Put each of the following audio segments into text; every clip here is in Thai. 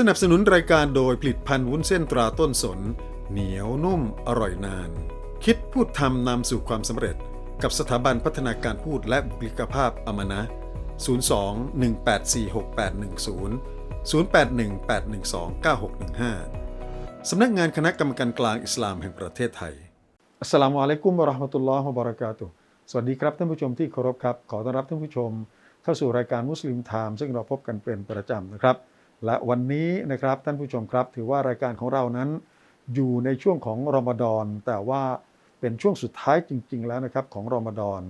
สนับสนุนรายการโดยผลิตภัณฑ์วุ้นเส้นตราต้นสน เหนียวนุ่มอร่อยนาน คิดพูดทำนำสู่ความสำเร็จ กับสถาบันพัฒนาการพูดและบุคลิกภาพอมนะ 02-1846810 0818129615 สำนักงานคณะกรรมการกลางอิสลามแห่งประเทศไทย อัสลามุอะลัยกุมวะราะห์มะตุลลอฮ์วะบะเราะกาตุสวัสดีครับท่านผู้ชมที่เคารพครับ ขอต้อนรับท่านผู้ชม เข้าสู่รายการมุสลิมไทม์ซึ่งเราพบกันเป็นประจำนะครับ และวันนี้นะครับท่านผู้ชมครับถือว่ารายการของเรานั้น อยู่ในช่วงของรอมฎอนแต่ว่าเป็นช่วงสุดท้ายจริง ๆ แล้วนะครับของรอมฎอน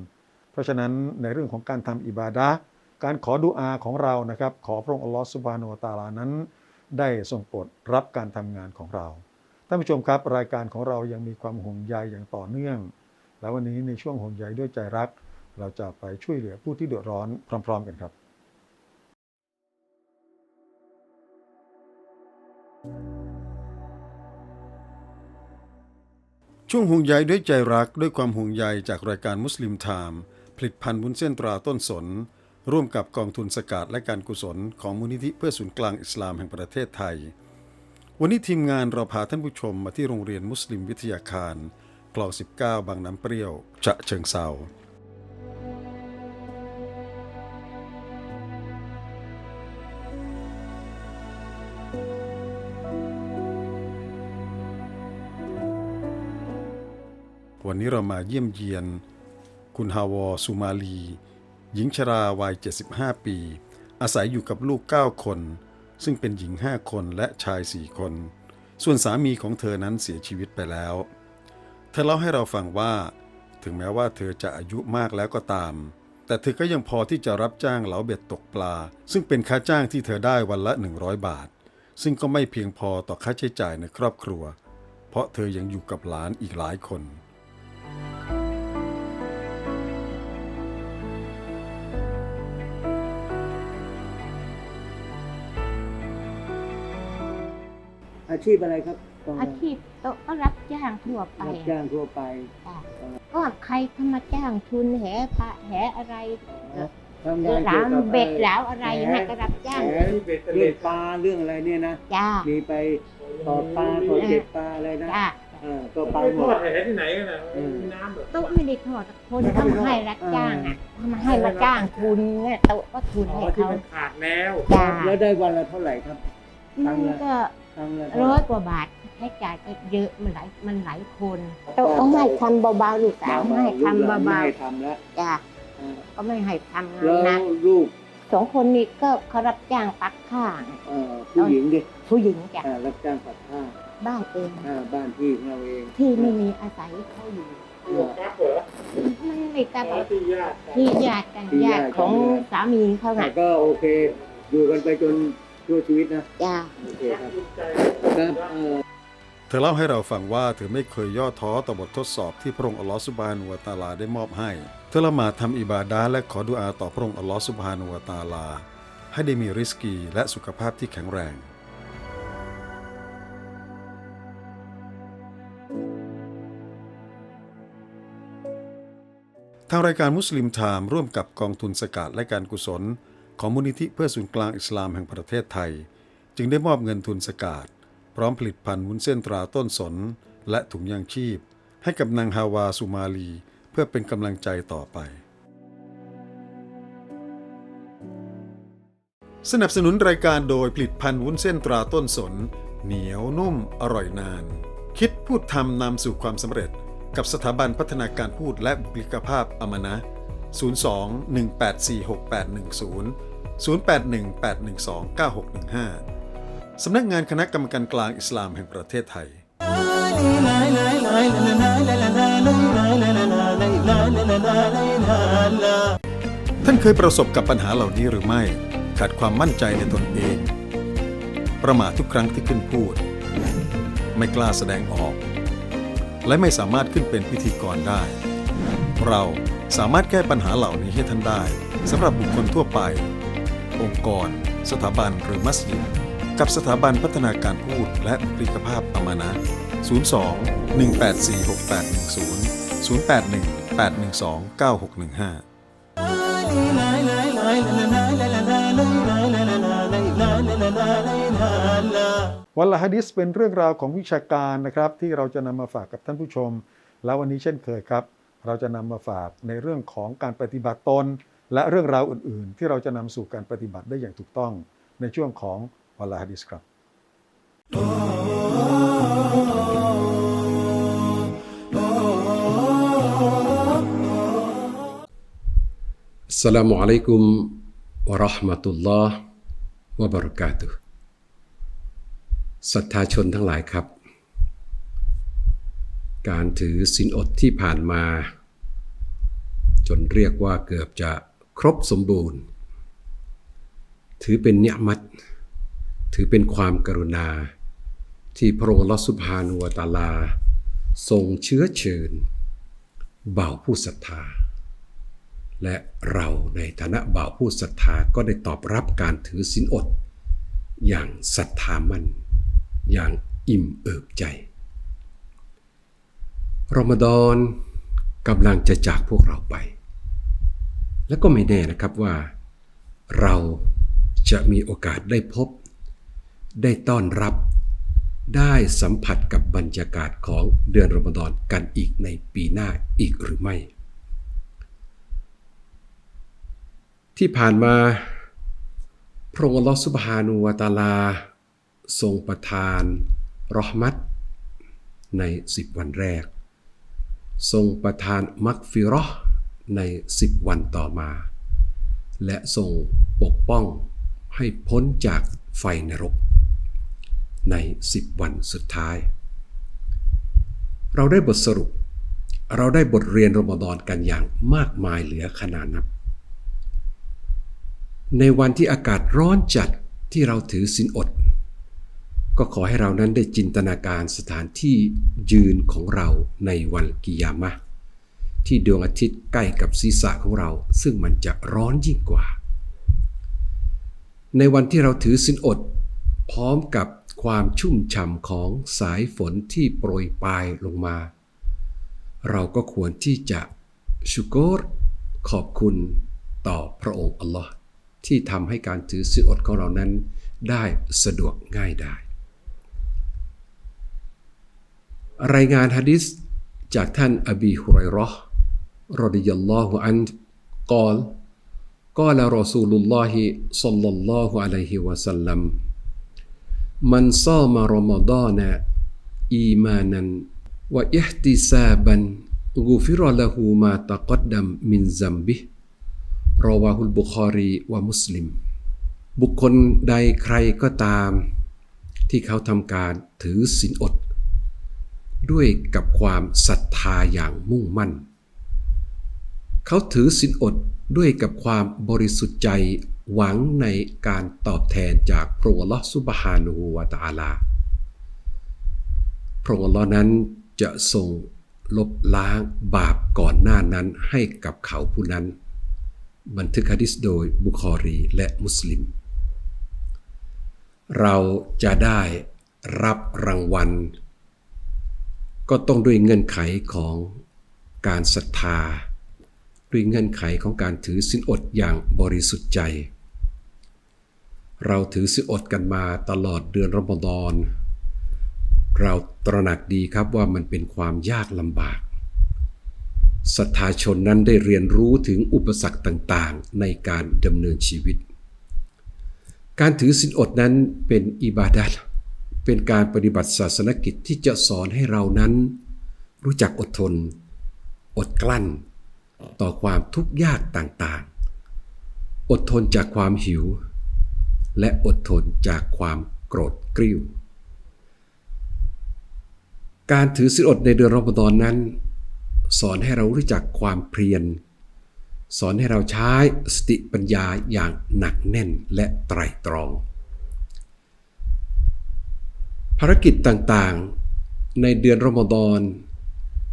เพราะฉะนั้นในเรื่องของการทำอิบาดะการขอดุอาของเรานะครับ ขอพระองค์อัลลอฮฺสุบานุตาลานั้น ได้ทรงโปรดรับการทำงานของเราท่านผู้ชมครับ รายการของเรายังมีความห่วงใยอย่างต่อเนื่อง แล้ววันนี้ในช่วงห่วงใยด้วยใจรัก เราจะไปช่วยเหลือผู้ที่เดือดร้อนพร้อม ๆ กันครับ ช่วงห่วงใยด้วยใจรักด้วยความห่วงใยจากรายการมุสลิมไทม์ผลิตภัณฑ์วุ้นเส้นตราต้นสน ร่วมกับกองทุนสกาดและการกุศลของมูลนิธิเพื่อศูนย์กลางอิสลามแห่งประเทศไทย วันนี้ทีมงานเราพาท่านผู้ชมมาที่โรงเรียนมุสลิมวิทยาคารคลอง19 บางน้ำเปรี้ยวฉะเชิงเซา วันนี้เรามาเยี่ยมเยียน คุณฮาวอสุมาลี หญิงชราวัย 75 ปี อาศัยอยู่กับลูก 9 คน ซึ่งเป็นหญิง 5 คนและชาย 4 คน ส่วนสามีของเธอนั้นเสียชีวิตไปแล้ว เธอเล่าให้เราฟังว่า ถึงแม้ว่าเธอจะอายุมากแล้วก็ตาม แต่เธอก็ยังพอที่จะรับจ้างเหลาเบ็ดตกปลา ซึ่งเป็นค่าจ้างที่เธอได้วันละ 100 บาท ซึ่งก็ไม่เพียงพอต่อค่าใช้จ่ายในครอบครัว เพราะเธอยังอยู่กับหลานอีกหลายคน อาชีพอะไรครับตงนั้นอาชีพโต๊ะก็รับจ้างทั่วไปรับจ้างทั่วไปจ้ะก็ใครเข้ามาจ้างทุนแหพระแหอะไรทำงานหลาเกี่ยวมกับเบ็ดหลามอะไรนะก็รับจ้างแหเรื่องปลาเรื่องอะไรเนี่ยนะจ้ามีไปต่อปลาต่อเก็บปลาอะไรนะจ้าเออก็ไปหมทอดดแหที่ไหนกันนะอืมมีน้ำเหรอโต๊ะไม่ได้ทอดคนเขามาให้รับจ้างอะเขามาให้มาจ้างทุนเนี่ยโต๊ะก็ทุนอ๋อให้ที่เขามันขาดแล้วจ้าแล้วได้วันละเท่าไหร่ครับ มันก็ค รั้งละร้อยกว่าบาทใช้จ่ายก็เยอะมันหลายมันหลายคนโต๊ะต้องให้ทำเบาๆลูกสาวไม่ให้ทำลูกหลนไม่เบาให้ทำแล้วๆจ้าเออก็ไม่ให้ทำงานแล้วหนักลูกสองคนนี้ก็เขารับจ้างปักข้างเอ่อผู้หญิงดิผู้หญิงจ้ะอ่ารับจ้างปักผ้าบ้านเองอ่าบ้านที่ของเราเอง ที่ไม่มีอาศัยเขาอยู่เออครับเหรอมันไม่กล้าอ๋อที่ญาติกันที่ญาติกันที่ญาญาติติของกันสามีเขาแต่น่ะก็โอเค อยู่กันไปจน ชั่วชีวิตนะ จ้า โอเคครับภูมิใจครับเออเธอเล่าให้เราฟังว่าเธอไม่เคยย่อท้อต่อบททดสอบที่พระองค์อัลลอฮฺสุบฮานุวะตะอาลาได้มอบให้ เธอละหมาดทำอิบาดะห์และขอดุอาต่อพระองค์อัลลอฮฺสุบฮานุวะตะอาลา ให้ได้มีริสกีและสุขภาพที่แข็งแรง ทางรายการมุสลิมไทม์ร่วมกับกองทุนสกาดและการกุศล ของมูลนิธิเพื่อศูนย์กลางอิสลามแห่งประเทศไทย จึงได้มอบเงินทุนสกาดพร้อมผลิตภัณฑ์วุ้นเส้นตราต้นสน และถุงยางชีพ ให้กับนางฮาวาสุมาลี เพื่อเป็นกำลังใจต่อไป สนับสนุนรายการโดยผลิตภัณฑ์วุ้นเส้นตราต้นสน เหนียวนุ่ม อร่อยนาน คิดพูดทำนำสู่ความสำเร็จ กับสถาบันพัฒนาการพูดและบุคลิกภาพอมนะ 02 1846810 0818129615 สำนักงานคณะกรรมการกลางอิสลามแห่งประเทศไทย ท่านเคยประสบกับปัญหาเหล่านี้หรือไม่ ขาดความมั่นใจในตนเอง ประมาททุกครั้งที่ขึ้นพูด ไม่กล้าแสดงออก และไม่สามารถขึ้นเป็นพิธีกรได้ เรา สามารถแก้ปัญหาเหล่านี้ให้ท่านได้สำหรับบุคคลทั่วไป องค์กร สถาบันหรือมัสยิดกับสถาบันพัฒนาการพูดและบุคลิกภาพอามานะ 02 184 6810 081 812 9615วันละฮะดิษเป็นเรื่องราวของวิชาการนะครับ ที่เราจะนำมาฝากกับท่านผู้ชม แล้ววันนี้เช่นเคยครับ เราจะนำมาฝากในเรื่องของการปฏิบัติตน และเรื่องราวอื่น ๆ ที่เราจะนำสู่การปฏิบัติได้อย่างถูกต้องในช่วงของวละฮะดิษครับสลามุอะลัยกุมวะราะห์มะตุลลอฮ์วะบราะกาตุศรัทธาชนทั้งหลายครับ การถือศีลอดที่ผ่านมา จนเรียกว่าเกือบจะครบสมบูรณ์ ถือเป็นเนียมัตถือเป็นความกรุณา ที่พระองค์ลเลอฮฺซุบฮานุวตาลา ทรงเชื้อเชิญบ่าวผู้ศรัทธา และเราในฐานะบ่าวผู้ศรัทธาก็ได้ตอบรับการถือศีลอด อย่างศรัทธามั่นอย่างอิ่มเอิบใจ รอมฎอนกำลังจะจากพวกเราไป และก็ไม่แน่นะครับว่า เราจะมีโอกาสได้พบ ได้ต้อนรับ ได้สัมผัสกับบรรยากาศของเดือนรอมฎอนกันอีกในปีหน้าอีกหรือไม่ ที่ผ่านมาพระองค์อัลอฮฺซุบฮานูวตาลา ทรงประทานรอห์มัตในสิบวันแรก ทรงประทานมักฟิรอห์ในสิบวันต่อมา และทรงปกป้องให้พ้นจากไฟนรก ในสิบวันสุดท้าย เราได้บทสรุป เราได้บทเรียนรมฎอนกันอย่างมากมายเหลือขนาดนับ ในวันที่อากาศร้อนจัดที่เราถือศีลอด ก็ขอให้เรานั้นได้จินตนาการสถานที่ยืนของเราในวันกิยามะ ที่ดวงอาทิตย์ใกล้กับศีรษะของเรา ซึ่งมันจะร้อนยิ่งกว่า ในวันที่เราถือศีลอด พร้อมกับความชุ่มฉ่ำของสายฝนที่โปรยปลายลงมา เราก็ควรที่จะชุกรขอบคุณต่อพระองค์อัลลอฮ์ที่ทำให้การถือศีลอดของเรานั้นได้สะดวกง่ายได้ รายงานฮะดิษจากท่านอบีฮุไรรอห์รดิยัลลอฮุอันกอลกาลรอซูลุลลอฮิซัลลัลลอฮุอะลัยฮิวะสัลลัมมันซามารอมฎอนะอีมานันวะอิห์ติซาบันกูฟิรละหูมาตะกัดดัมมินซัมบิรอวาฮุลบุคอรีวะมุสลิม บุคคลใดใครก็ตาม ที่เขาทำการถือศีลอด ด้วยกับความศรัทธาอย่างมุ่งมั่น เขาถือศีลอดด้วยกับความบริสุทธิ์ใจหวังในการตอบแทนจากพระองค์ลลอฮฺซุบฮานูวะตาลา พระองค์ลลอฮ์นั้นจะทรงลบล้างบาปก่อนหน้านั้นให้กับเขาผู้นั้น บันทึกฮะดิษโดยบุคอรีและมุสลิม เราจะได้รับรางวัล ก็ต้องด้วยเงื่อนไขของการศรัทธา ด้วยเงื่อนไขของการถือศีลอดอย่างบริสุทธิ์ใจ เราถือศีลอดกันมาตลอดเดือนรอมฎอนเราตระหนักดีครับว่ามันเป็นความยากลำบากศรัทธาชนนั้นได้เรียนรู้ถึงอุปสรรคต่างๆ ในการดำเนินชีวิต การถือศีลอดนั้นเป็นอิบาดัต เป็นการปฏิบัติศาสนกิจที่จะสอนให้เรานั้น รู้จักอดทน อดกลั้น ต่อความทุกข์ยากต่างๆ อดทนจากความหิว และอดทนจากความโกรธกริ้ว การถือศีลอดในเดือนรอมฎอนนั้น สอนให้เรารู้จักความเพียร สอนให้เราใช้สติปัญญาอย่างหนักแน่นและไตรตรอง ภารกิจต่างๆ ในเดือนรอมฎอน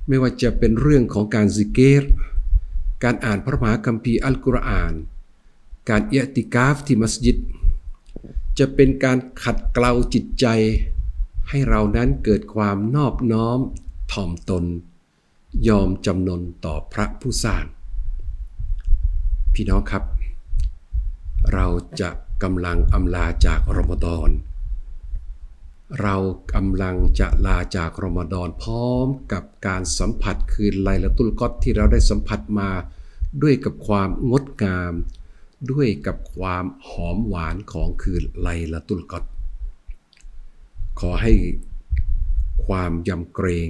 ไม่ว่าจะเป็นเรื่องของการซิกเกตการอ่านพระมหาคัมภีร์อัลกุรอาน การเอะติกาฟที่มัสยิด จะเป็นการขัดเกลาจิตใจ ให้เรานั้นเกิดความนอบน้อมถ่อมตน ยอมจำนนต่อพระผู้สร้าง พี่น้องครับ เราจะกำลังอำลาจากรอมฎอน เรากำลังจะลาจากรอมฎอนพร้อมกับการสัมผัสคืนไลละตุลกอดที่เราได้สัมผัสมาด้วยกับความงดงาม ด้วยกับความหอมหวานของคืนไลละตุลกอดขอให้ความยำเกรง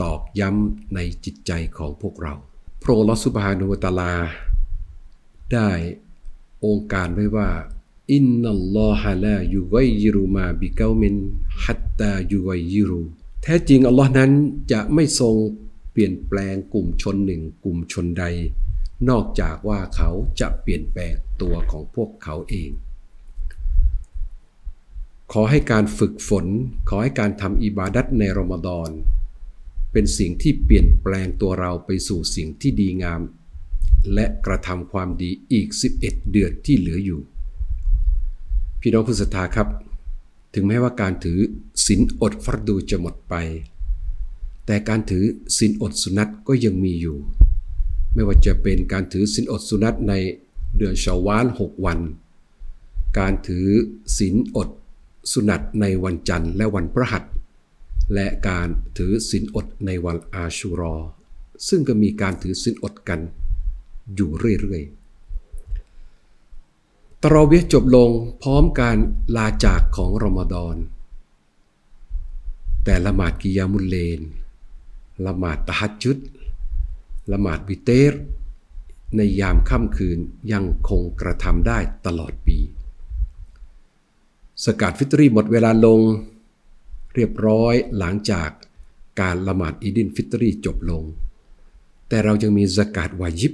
ตอกย้ำในจิตใจของพวกเราพระองค์ลอสุบฮานุวตาลา ได้องค์การไว้ว่า อินนัลลอฮะลายุกัยยิรุมาบิเกามินฮัตตายุกัยยิรุแท้จริงอัลลอฮ์นั้นจะไม่ทรงเปลี่ยนแปลงกลุ่มชนหนึ่งกลุ่มชนใด นอกจากว่าเขาจะเปลี่ยนแปลงตัวของพวกเขาเอง ขอให้การฝึกฝน ขอให้การทำอิบาดัตในรอมฎอนเป็นสิ่งที่เปลี่ยนแปลงตัวเราไปสู่สิ่งที่ดีงาม และกระทำความดีอีก 11 เดือนที่เหลืออยู่ พี่น้องผู้ศรัทธาครับ ถึงแม้ว่าการถือศีลอดฟัรดูจะหมดไป แต่การถือศีลอดสุนัตก็ยังมีอยู่ ไม่ว่าจะเป็นการถือศีลอดสุนัตในเดือนชาวาล6วัน การถือศีลอดสุนัตในวันจันทร์และวันพฤหัส และการถือศีลอดในวันอาชูรอ ซึ่งก็มีการถือศีลอดกันอยู่เรื่อยๆ ตรอเวียจบลงพร้อมการลาจากของรอมฎอน แต่ละหมาดกิยามุลเลน ละหมาดตะฮัดจุด ละหมาดวิเตร ในยามค่ำคืนยังคงกระทำได้ตลอดปี สกาดฟิตรีหมดเวลาลง เรียบร้อยหลังจากการละหมาดอีดินฟิตรีจบลง แต่เรายังมีสกาดวายิบ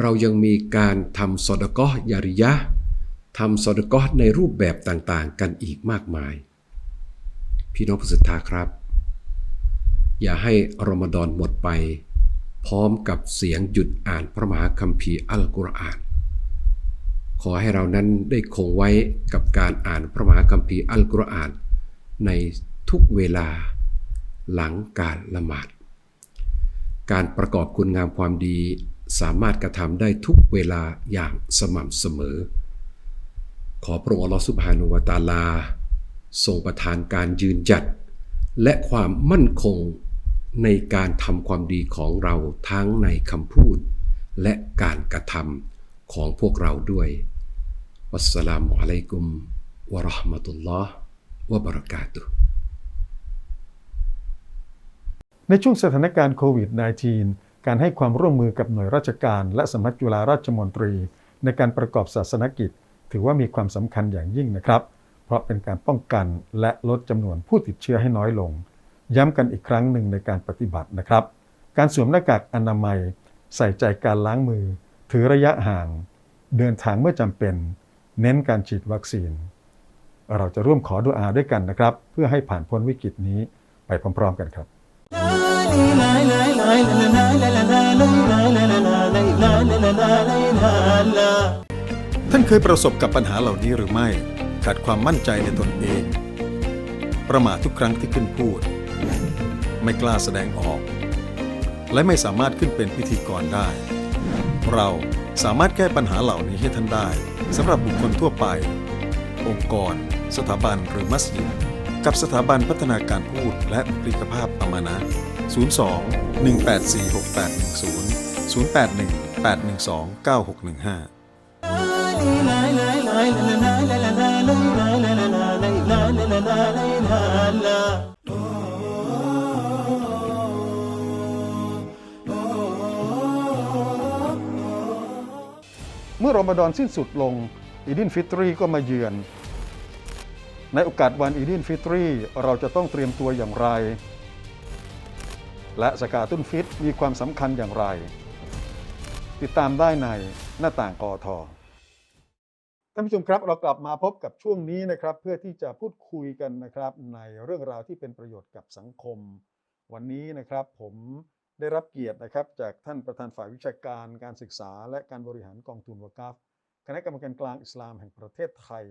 เรายังมีการทำสอดกอยาริยะทำสอดกอในรูปแบบต่างๆ กันอีกมากมาย พี่น้องผู้ศรัทธาครับ อย่าให้รอมฎอนหมดไป พร้อมกับเสียงหยุดอ่านพระมหาคัมภีร์อัลกุรอาน ขอให้เรานั้นได้คงไว้กับการอ่านพระมหาคัมภีร์อัลกุรอาน ในทุกเวลาหลังการละหมาด การประกอบคุณงามความดี สามารถกระทำได้ทุกเวลาอย่างสม่ำเสมอ ขอพระองค์อัลลอฮฺสุบฮานุวตาลาทรงประทานการยืนหยัด และความมั่นคงในการทำความดีของเราทั้งในคำพูด และการกระทำของพวกเราด้วย วัสสลามุอะลัยกุมวะราะห์มะตุลลอฮ์วะบะเราะกาตุในช่วงสถานการณ์โควิด -19 การให้ความร่วมมือกับหน่วยราชการ และสำนักจุฬาราชมนตรี ในการประกอบศาสนกิจ ถือว่ามีความสำคัญอย่างยิ่งนะครับ เพราะเป็นการป้องกันและลดจำนวนผู้ติดเชื้อให้น้อยลง ย้ำกันอีกครั้งหนึ่งในการปฏิบัตินะครับ การสวมหน้ากากอนามัย ใส่ใจการล้างมือ ถือระยะห่าง เดินทางเมื่อจำเป็น เน้นการฉีดวัคซีน เราจะร่วมขอดุอาด้วยกันนะครับ เพื่อให้ผ่านพ้นวิกฤตนี้ไปพร้อม ๆ กันครับ ท่านเคยประสบกับปัญหาเหล่านี้หรือไม่ ขาดความมั่นใจในตนเอง ประมาททุกครั้งที่ขึ้นพูด ไม่กล้าแสดงออก และไม่สามารถขึ้นเป็นพิธีกรได้ เราสามารถแก้ปัญหาเหล่านี้ให้ท่านได้สำหรับบุคคลทั่วไป องค์กร สถาบันหรือมัสยิดกับสถาบันพัฒนาการพูดและบุคลิกภาพอามานะ 02 184 6810 081 812 9615เมื่อรอมฎอนสิ้นสุดลง อีดินฟิตรีก็มาเยือน ในโอกาสวันอีดินฟิตรี เราจะต้องเตรียมตัวอย่างไร และสกาตุนฟิตมีความสำคัญอย่างไร ติดตามได้ในหน้าต่างกอทอท่านผู้ชมครับเรากลับมาพบกับช่วงนี้นะครับ เพื่อที่จะพูดคุยกันนะครับ ในเรื่องราวที่เป็นประโยชน์กับสังคม วันนี้นะครับผมได้รับเกียรตินะครับ จากท่านประธานฝ่ายวิชาการการศึกษา และการบริหารกองทุนวกัฟคณะกรรมการกลางอิสลามแห่งประเทศไทย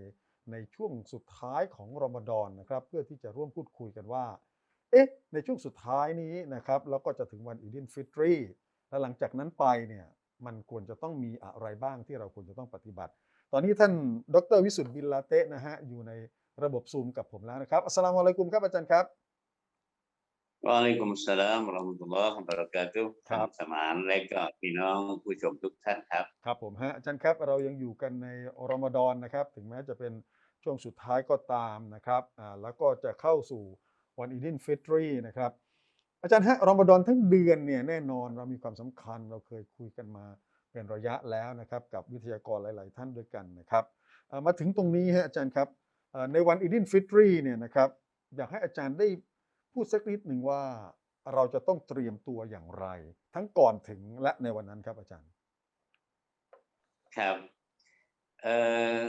ในช่วงสุดท้ายของรอมฎอนนะครับ เพื่อที่จะร่วมพูดคุยกันว่า เอ๊ะในช่วงสุดท้ายนี้นะครับแล้วก็จะถึงวันอีดินฟิตรีและหลังจากนั้นไปเนี่ยมันควรจะต้องมีอะไรบ้างที่เราควรจะต้องปฏิบัติ ตอนนี้ท่านดรวิสุทธิ์บินลาเตะนะฮะอยู่ในระบบซูมกับผมแล้วนะครับอัสสลามุอะลัยกุมครับอาจารย์ครับวะอะลัยกุมุสสลามวะเราะห์มะตุลลอฮ์วะบะเราะกาตุฮ์ครับสมานและก็พี่น้องผู้ชมทุกท่านครับ ครับผมฮะอาจารย์ครับเรายังอยู่กันในรอมฎอนนะครับ ถึงแม้จะเป็นช่วงสุดท้ายก็ตามนะครับอ่าแล้วก็จะเข้าสู่ วันอีดินฟิตรีนะครับ อาจารย์ฮะรอมฎอนทั้งเดือนเนี่ยแน่นอนเรามีความสำคัญเราเคยคุยกันมาเป็นระยะแล้วนะครับ กับวิทยากรหลาย ๆ ท่านด้วยกันนะครับมาถึงตรงนี้ฮะอาจารย์ครับในวันอีดินฟิตรีเนี่ยนะครับอยากให้อาจารย์ได้พูดสักนิดหนึ่งว่าเราจะต้องเตรียมตัวอย่างไร ทั้งก่อนถึงและในวันนั้นครับอาจารย์ ครับเอ่อ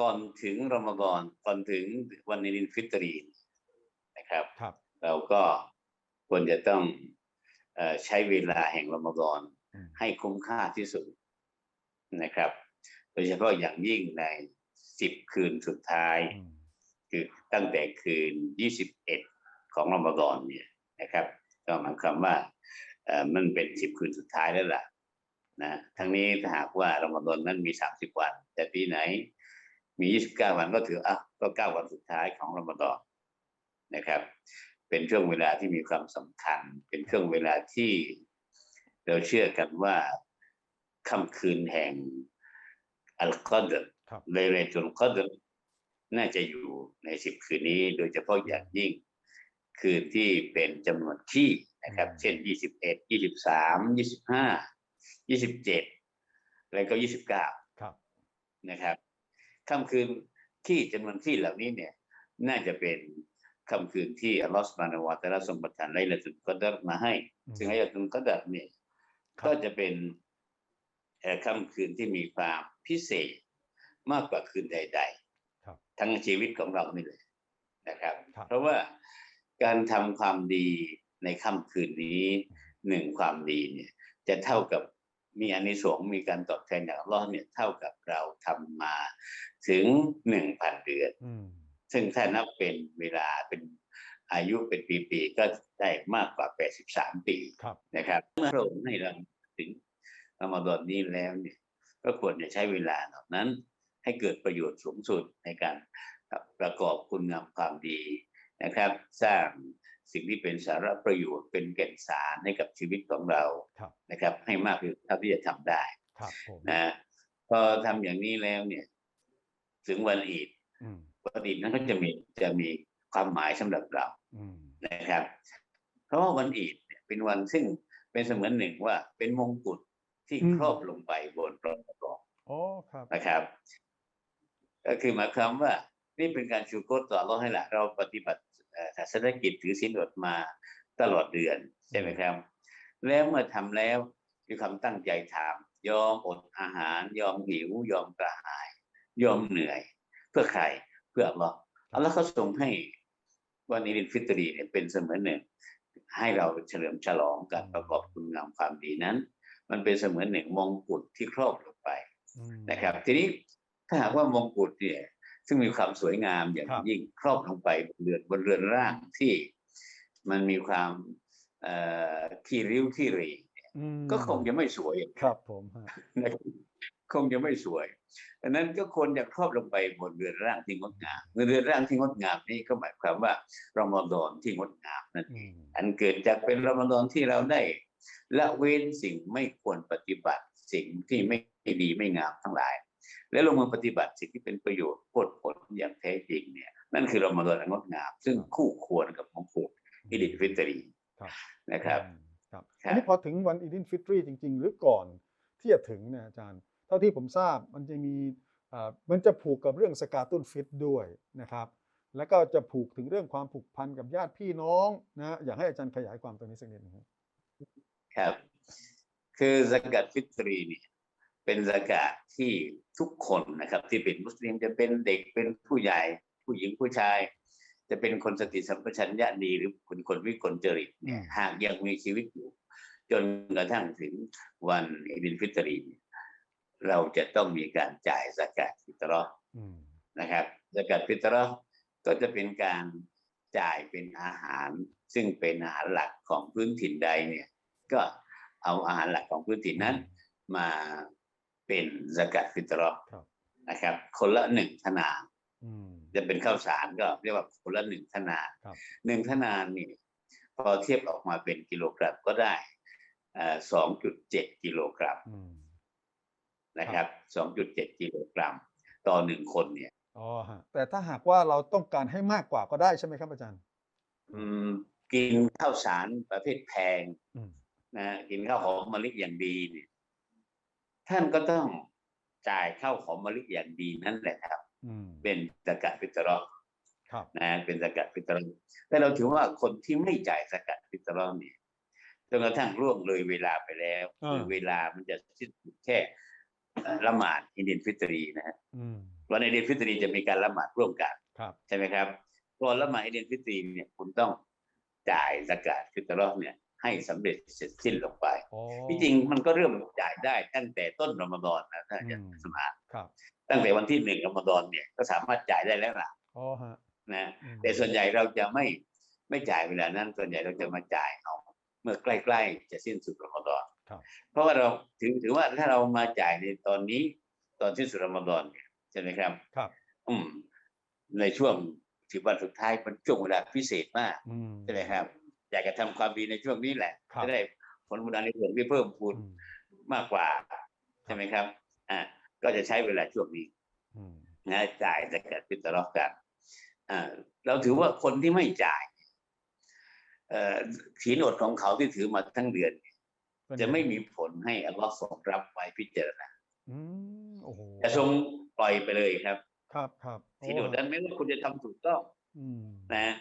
ก่อนถึงรอมฎอนก่อนถึงวันอีดินฟิตรี นะครับครับเราก็ควรจะต้องเอ่อใช้เวลาแห่งรอมฎอนอืมให้คุ้มค่าที่สุดนะครับ โดยเฉพาะอย่างยิ่งในสิบคืนสุดท้ายอืมคือตั้งแต่คืน21ของรอมฎอนเนี่ยนะครับ ก็หมายความว่าเอ่อมันเป็น10คืนสุดท้ายแล้วล่ะนะทั้งนี้ถ้าหากว่ารอมฎอนนั้นมี30วัน แต่ปีไหน มี29วันก็ถืออะก็9วันสุดท้ายของรอมฎอน นะครับ เป็นช่วงเวลาที่มีความสำคัญ เป็นช่วงเวลาที่เราเชื่อกันว่าค่ำคืนแห่งอัลกอดรครับเลเลตุลกอดรน่าจะอยู่ในสิบคืนนี้ โดยเฉพาะอย่างยิ่งคืนที่เป็นจำนวนที่นะครับอืมเช่นยี่สิบเอ็ดยี่สิบสามยี่สิบห้ายี่สิบเจ็ดแล้วก็ยี่สิบเก้าครับนะครับค่ำคืนที่จำนวนที่เหล่านี้เนี่ย น่าจะเป็น ค่ำคืนที่อัลลอฮฺสุบฮานะฮูวะตะอาลาทรงประทานไลละตุลกอดรมาให้อืมซึ่งไลละตุลกอดรเนี่ยครับก็จะเป็นเอ่อค่ำคืนที่มีความพิเศษมากกว่าคืนใดครับๆทั้งชีวิตของเรานี่เลยนะครับครับ เพราะว่าการทำความดีในค่ำคืนนี้หนึ่งความดีเนี่ยจะเท่ากับมีอานิสงส์มีการตอบแทนจากอัลลอฮ์เนี่ยเท่ากับเราทำมาถึงหนึ่งพันเดือนอืม ซึ่งถ้านับเป็นเวลาเป็นอายุเป็นปีๆก็ได้มากกว่า 83 ปีครับนะครับเมื่อเราให้เราถึงรอมฎอนนี้แล้วเนี่ยก็ควรจะใช้เวลาเหล่านั้น ให้เกิดประโยชน์สูงสุดในการประกอบคุณงามความดีนะครับ สร้างสิ่งที่เป็นสาระประโยชน์เป็นแก่นสารให้กับชีวิตของเราครับนะครับ ให้มากที่สุดเท่าที่จะทำได้ครับผมนะพอทำอย่างนี้แล้วเนี่ย ถึงวันอีด อืมวันอีดนั้นก็จะมีจะมีความหมายสำหรับเราอืมนะครับ เพราะว่าวันอีดเนี่ยเป็นวันซึ่งเป็นเสมือนหนึ่งว่าเป็นมงกุฎที่ครอบลงไปบนพระกองอ๋อครับนะครับ ก็คือหมายความว่า นี่เป็นการชูโกรต่อเราให้ละเราปฏิบัติเอ่อศาสนกิจถือศีลอดมาตลอดเดือนใช่ไหมครับ แล้วเมื่อทำแล้วมีความตั้งใจทำยอมอดอาหาร ยอมหิวยอมกระหาย ยอมเหนื่อย เพื่อใคร เพื่ออัลลอฮ์อัลลอฮ์เขาทรงให้วันอีดินฟิตรีเนี่ยเป็นเสมือนหนึ่ง ให้เราเฉลิมฉลองการประกอบคุณงามความดีนั้น มันเป็นเสมือนหนึ่งมงกุฎที่ครอบลงไปอืมนะครับ ทีนี้ถ้าหากว่ามงกุฎเนี่ยซึ่งมีความสวยงามอย่างครับยิ่งครอบลงไปบนเรือนบนเรือนร่างที่มันมีความเอ่อขี้ริ้วขี้หรีอืมก็คงจะไม่สวยครับผมฮะนะ ครับคงจะไม่สวยดังนั้นก็ควรจะครอบลงไปบนเรือนร่างที่งดงามเรือนร่างที่งดงามนี่ก็หมายความว่ารอมฎอนที่งดงามนั่นอืเองมอันเกิดจากเป็นรอมฎอนที่เราได้ละเว้นสิ่งไม่ควรปฏิบัติสิ่งที่ไม่ดีไม่งามทั้งหลาย และลงมือปฏิบัติสิ่งที่เป็นประโยชน์โคตรผลอย่างแท้จริงเนี่ยนั่นคือรอมฎอนอันงดงาม ซึ่งคู่ควรกับมงกุฎอิดินฟิตรีครับนะครับอืมครับครับอันนี้พอถึงวันอีดินฟิตรีจริง ๆ หรือก่อนที่จะถึงเนี่ยอาจารย์เท่าที่ผมทราบมันจะมีอ่ามันจะผูกกับเรื่องสกาตุนฟิตด้วยนะครับ แล้วก็จะผูกถึงเรื่องความผูกพันกับญาติพี่น้องนะฮะอยากให้อาจารย์ขยายความตรงนี้สักนิดหนึงครับครับ คือสกัดฟิตรีเนี่ยเป็นสกัดที่ทุกคนนะครับ ที่เป็นมุสลิมจะเป็นเด็กเป็นผู้ใหญ่ ผู้หญิงผู้ชาย จะเป็นคนสติสัมปชัญญะดีหรือคนคนวิกลจริตเนี่ยอืมหากยังมีชีวิตอยู่จนกระทั่งถึงวันอิดินฟิตรี เนี่ยเราจะต้องมีการจ่ายสกัดฟิตรอห์อืมนะครับสกัดฟิตรอห์ก็จะเป็นการจ่ายเป็นอาหาร ซึ่งเป็นอาหารหลักของพื้นถิ่นใดเนี่ย ก็เอาอาหารหลักของพื้นถิ่นนั้น มาเป็นสกัดฟิตรอห์ครับนะครับ คนละหนึ่งธนาอืมจะเป็นข้าวสารก็เรียกว่าคนละหนึ่งธนาครับหนึ่งธนานี่พอเทียบออกมาเป็นกิโลกรัมก็ได้สองจุดเจ็ดกิโลกรัมอืม นะครับสองจุดเจ็ดกิโลกรัม ต่อหนึ่งคนเนี่ยอ๋อฮะแต่ถ้าหากว่าเราต้องการให้มากกว่าก็ได้ใช่ไหมครับอาจารย์ อืม กินข้าวสารประเภทแพงอืมนะฮะกินข้าวหอมมะลิอย่างดีเนี่ยท่านก็ต้องจ่ายข้าวหอมมะลิอย่างดีนั่นแหละครับอืมเป็นสกัดฟิตรอห์ครับนะฮะเป็นสกัดฟิตรอห์แต่เราถือว่าคนที่ไม่จ่ายสกัดฟิตรอห์เนี่ยจนกระทั่งล่วงเลยเวลาไปแล้วอ่าคือเวลามันจะสิ้นสุดแค่เอ่อ ละหมาดอินเดียนฟิตรีนะฮะอืมวันอินเดียนฟิตรีจะมีการละหมาดร่วมกันครับใช่ไหมครับก่อนละหมาดอินเดียนฟิตรีเนี่ยคุณต้องจ่ายสกัดฟิตรอห์เนี่ยให้สำเร็จเสร็จสิ้นลงไปอ๋อที่จริงมันก็เริ่มจ่ายได้ตั้งแต่ต้นรอมฎอนนะท่านอาจารอืมย์สมานครับตั้งแต่วันที่หนึ่งรอมฎอนเนี่ยก็สามารถจ่ายได้แล้วล่ะอ๋อฮะนะอืมแต่ส่วนใหญ่เราจะไม่ไม่จ่ายเวลานั้นส่วนใหญ่เราจะมาจ่ายเอาเมื่อใกล้ๆจะสิ้นสุดรอมฎอนครับ เพราะว่าเราถือถือว่าถ้าเรามาจ่ายในตอนนี้ ตอนที่สุดรอมฎอนเนี่ยใช่ไหมครับ ครับ อืม ในช่วงสิบวันสุดท้ายเป็นช่วงเวลาพิเศษมากอืมใช่ไหมครับ อยากจะทำความดีในช่วงนี้แหละครับจะได้ผลบุญในส่วนที่เพิ่มพูนอืมมากกว่าใช่ไหมครับ อ่าก็จะใช้เวลาช่วงนี้อืมนะจ่ายแต่เกิดพิตรอกันอ่าเราถือว่าคนที่ไม่จ่ายเอ่อขีนอดของเขาที่ถือมาทั้งเดือนเป็น จะไม่มีผลให้อัลลอฮ์ทรงรับไว้พิจารณาอืมโอ้โหจะทรงปล่อยไปเลยครับ ครับครับขีนอดนั้นไม่ว่าคุณจะทำถูกต้องอืมนะ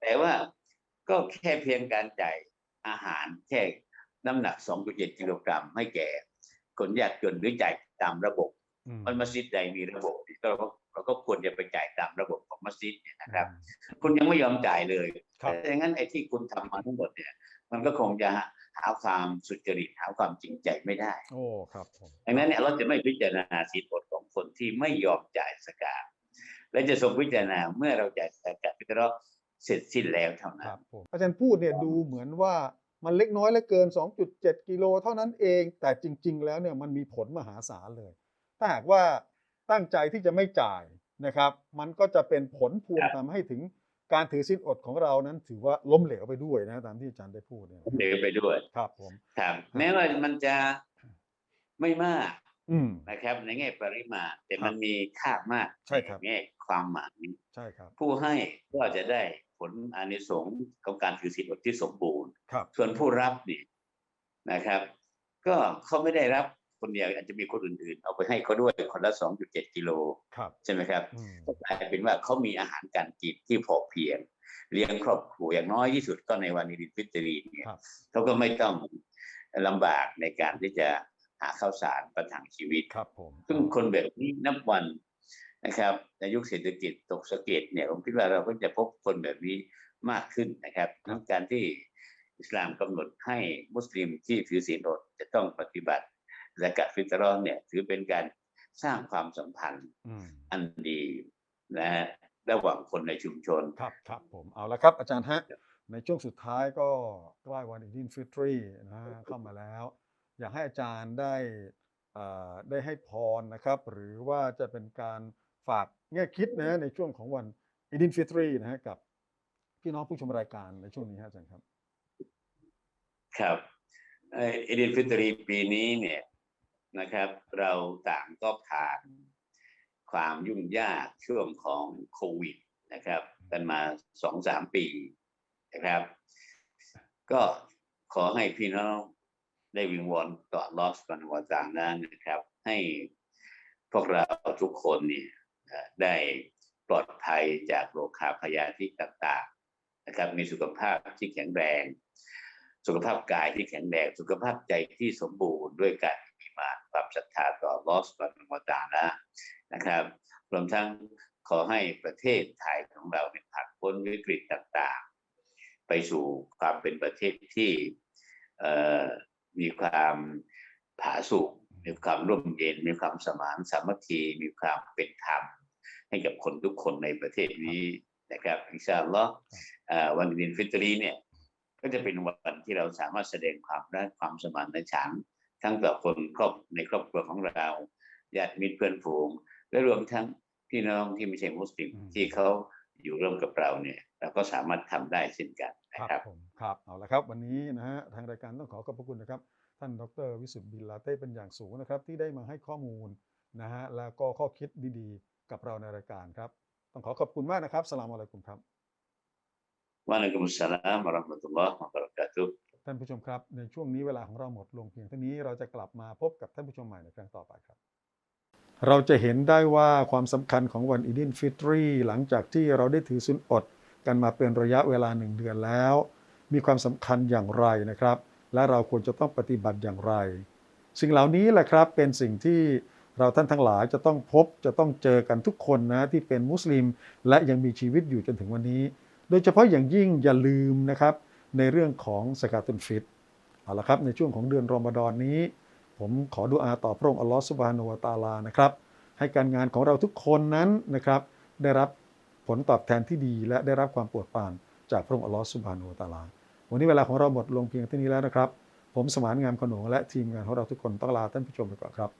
แต่ว่าก็แค่เพียงการจ่ายอาหารแค่น้ำหนัก 2.7 กิโลกรัมให้แก่คนยากจนหรือจ่ายตามระบบอืมมันมัสยิดใดมีระบบเนี่ยเราก็เราก็ควรจะไปจ่ายตามระบบของมัสยิดเนี่ยนะครับอืมคุณยังไม่ยอมจ่ายเลยครับแต่อย่างนั้นไอ้ที่คุณทำมาทั้งหมดเนี่ย มันก็คงจะ หาความสุจริตหาความจริงใจไม่ได้ โอ้ครับผมดังนั้นเนี่ยเราจะไม่พิจารณาสีลอดของคนที่ไม่ยอมจ่ายสกาดและจะทรงพิจารณาเมื่อเราจ่ายสกาดพิจารณาเสร็จสิ้นแล้วเท่าคนั้รันบผมอาจารย์พูดเนี่ยดูเหมือนว่ามันเล็กน้อยเหลือเกิน 2.7 กิโลเท่านั้นเอง แต่จริง ๆ แล้วเนี่ยมันมีผลมหาศาลเลย ถ้าหากว่าตั้งใจที่จะไม่จ่ายนะครับ มันก็จะเป็นผลพวงทำให้ถึง การถือสิ้นอดของเรานั้นถือว่าล้มเหลวไปด้วยนะตามที่อาจารย์ได้พูดเนี่ยเดือไปด้วยครับผมครับแม้ว่ามันจะไม่มากอืมนะครับ ในแง่ปริมาณ แต่ครับมันมีค่ามากใช่ครับแง่ความหมายใช่ครับ ผู้ให้ก็จะได้ผลอานิสงส์ของการถือศีลอดที่สมบูรณ์ครับส่วนผู้รับเนี่ยนะครับ ก็เขาไม่ได้รับ คนเดียวอาจจะมีคนอื่นๆ เอาไปให้เขาด้วยคนละสองจุดเจ็ดกิโลครับใช่ไหมครับอืมก็กลายเป็นว่าเขามีอาหารการกินที่พอเพียง เลี้ยงครอบครัวอย่างน้อยที่สุดก็ในวันอินฟิตรีนเนี่ยครับเขาก็ไม่ต้องลำบากในการที่จะหาข้าวสารประทังชีวิตครับผมซึ่งคนแบบนี้นับวันนะครับในยุคเศรษฐกิจตกสะเก็ดเนี่ยผมคิดว่าเราก็จะพบคนแบบนี้มากขึ้นนะครับทั้งการที่อิสลามกำหนดให้มุสลิมที่ถือศีลอดจะต้องปฏิบัติ และกัดฟิตรอนเนี่ยถือเป็นการสร้างความสัมพันธ์อืมอันดีนะฮะระหว่างคนในชุมชน ครับครับผมเอาละครับอาจารย์ฮะในช่วงสุดท้ายก็ใกล้วันอีดินฟิตรีนะฮะเข้ามาแล้ว อยากให้อาจารย์ได้อ่าได้ให้พรนะครับ หรือว่าจะเป็นการฝากแง่คิดนะฮะในช่วงของวันอีดินฟิตรีนะฮะกับพี่น้องผู้ชมรายการในช่วงนี้ฮะอาจารย์ครับ ครับเอ่ออิดินฟิตรีปีนี้เนี่ย นะครับ เราต่างก็ผ่านความยุ่งยากช่วงของโควิดนะครับ กันมาสองสามปีนะครับ ก็ขอให้พี่น้องได้วิงวอนต่อลอสกันวาจางนั้นนะครับ ให้พวกเราทุกคนเนี่ยได้ปลอดภัยจากโรคขาพยาธิต่างๆนะครับ มีสุขภาพที่แข็งแรง สุขภาพกายที่แข็งแรง สุขภาพใจที่สมบูรณ์ด้วยการ มานความศรัทธาต่อลอสบันมตานะนะครับรวมทั้งขอให้ประเทศไทยของเราเนี่ยผ่านพ้นวิกฤตต่างๆ ไปสู่ความเป็นประเทศที่มีความผาสุกมีความร่มเย็น มีความสมานสามัคคีมีความเป็นธรรม ให้กับคนทุกคนในประเทศนี้นะครับอินชาอัลลอฮ์วันดินฟิตรีเนี่ยก็จะเป็นวันที่เราสามารถแสดงความรักความสมานฉันท์ ทั้งต่อคนครอบในครอบครัวของเราญาติมิตรเพื่อนฝูง และรวมทั้งพี่น้องที่ไม่ใช่มุสลิมอืมที่เขาอยู่ร่วมกับเราเนี่ยเราก็สามารถทำได้เช่นกันนะคครัรับบผมครับเอาละครับวันนี้นะฮะทางรายการต้องขอขอบพระคุณนะครับ ท่านดรวิสุทธิ์บินลาเต้เป็นอย่างสูงนะครับ ที่ได้มาให้ข้อมูลนะฮะแล้วก็ข้อคิดดีๆ กับเราในรายการครับ ต้องขอขอบคุณมากนะครับสลามอะลัยกุมครับวะอะลัยกุมุสสลามวะเราะห์มะตุลลอฮ์วะบะเราะกาตุฮ์ ท่านผู้ชมครับ ในช่วงนี้เวลาของเราหมดลงเพียงเท่านี้เราจะกลับมาพบกับท่านผู้ชมใหม่ในครั้งต่อไปครับ เราจะเห็นได้ว่าความสำคัญของวันอีดินฟิตรีหลังจากที่เราได้ถือสุนอดกันมาเป็นระยะเวลาหนึ่งเดือนแล้ว มีความสำคัญอย่างไรนะครับ และเราควรจะต้องปฏิบัติอย่างไร สิ่งเหล่านี้แหละครับเป็นสิ่งที่เราท่านทั้งหลายจะต้องพบจะต้องเจอกันทุกคนนะที่เป็นมุสลิม และยังมีชีวิตอยู่จนถึงวันนี้ โดยเฉพาะอย่างยิ่งอย่าลืมนะครับ ในเรื่องของสกาตุนฟิตเอาละครับในช่วงของเดือนรอมฎอนนี้ ผมขอดุอาต่อพระองค์อัลลอฮฺสุบฮานุวะตะอาลานะครับให้การงานของเราทุกคนนั้นนะครับได้รับผลตอบแทนที่ดีและได้รับความโปรดปรานจากพระองค์อัลลอฮฺสุบฮานุวะตะอาลา วันนี้เวลาของเราหมดลงเพียงเท่านี้แล้วนะครับ ผมสมานงามขนงและทีมงานของเราทุกคนต้องลาท่านผู้ชมไปก่อนครับ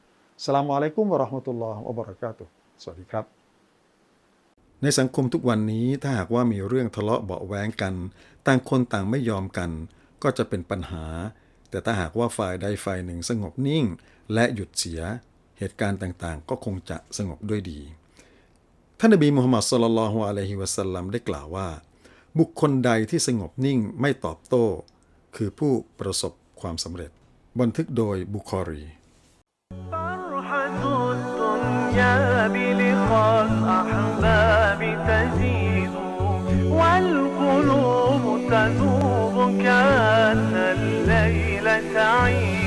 สลามอะลัยกุมวะราะห์มะตุลลอฮ์วะบะเราะกาตุสวัสดีครับ ในสังคมทุกวันนี้ถ้าหากว่ามีเรื่องทะเลาะเบาะแว้งกัน ต่างคนต่างไม่ยอมกัน ก็จะเป็นปัญหา แต่ถ้าหากว่าฝ่ายใดฝ่ายหนึ่งสงบนิ่ง และหยุดเสีย เหตุการณ์ต่างๆ ก็คงจะสงบด้วยดี ท่านนบีมุฮัมมัดสุลลัลลอฮุอะลัยฮิวะสัลลัมได้กล่าวว่า บุคคลใดที่สงบนิ่งไม่ตอบโต้ คือผู้ประสบความสำเร็จ บันทึกโดยบุคอรี فرحة الدنيا بلقاء الأحباب تزيد والقلوب تذوب كأن الليل تعيد